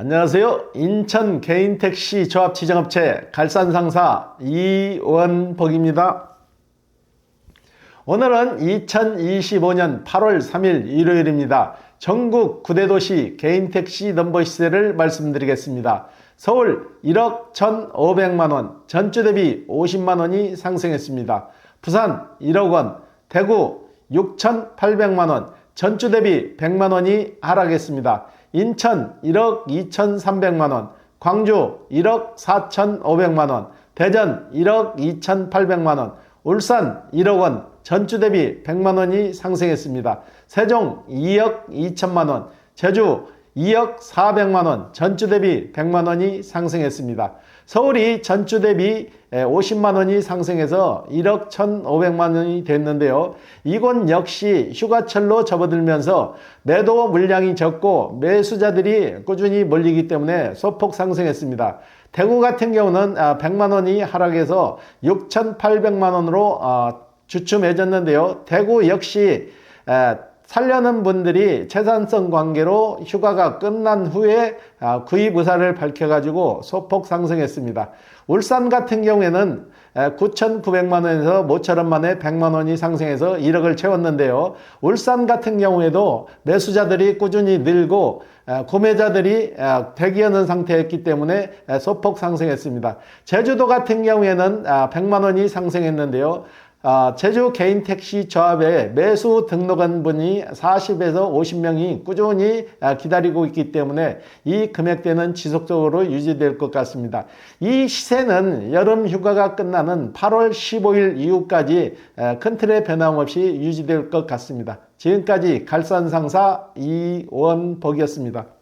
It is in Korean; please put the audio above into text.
안녕하세요. 인천 개인택시 조합 지정업체 갈산상사 이원복입니다. 오늘은 2025년 8월 3일 일요일입니다. 전국 9대 도시 개인택시 넘버 시세를 말씀드리겠습니다. 서울 1억 1,500만원, 전주 대비 50만원이 상승했습니다. 부산 1억 원, 대구 6,800만원, 전주 대비 100만원이 하락했습니다. 인천 1억 2,300만 원, 광주 1억 4,500만 원, 대전 1억 2,800만 원, 울산 1억 원, 전주 대비 100만 원이 상승했습니다. 세종 2억 2천만 원, 제주 2억 400만 원, 전주 대비 100만 원이 상승했습니다. 서울이 전주 대비 50만 원이 상승해서 1억 1,500만 원이 됐는데요. 이곳 역시 휴가철로 접어들면서 매도 물량이 적고 매수자들이 꾸준히 몰리기 때문에 소폭 상승했습니다. 대구 같은 경우는 100만 원이 하락해서 6,800만 원으로 주춤해졌는데요. 대구 역시 살려는 분들이 재산성 관계로 휴가가 끝난 후에 구입 의사를 밝혀가지고 소폭 상승했습니다. 울산 같은 경우에는 9,900만 원에서 모처럼 만에 100만 원이 상승해서 1억을 채웠는데요. 울산 같은 경우에도 매수자들이 꾸준히 늘고 구매자들이 대기하는 상태였기 때문에 소폭 상승했습니다. 제주도 같은 경우에는 100만 원이 상승했는데요. 아, 제주 개인 택시 조합에 매수 등록한 분이 40에서 50명이 꾸준히 아, 기다리고 있기 때문에 이 금액대는 지속적으로 유지될 것 같습니다. 이 시세는 여름 휴가가 끝나는 8월 15일 이후까지 큰 틀의 변함없이 유지될 것 같습니다. 지금까지 갈산상사 이원복이었습니다.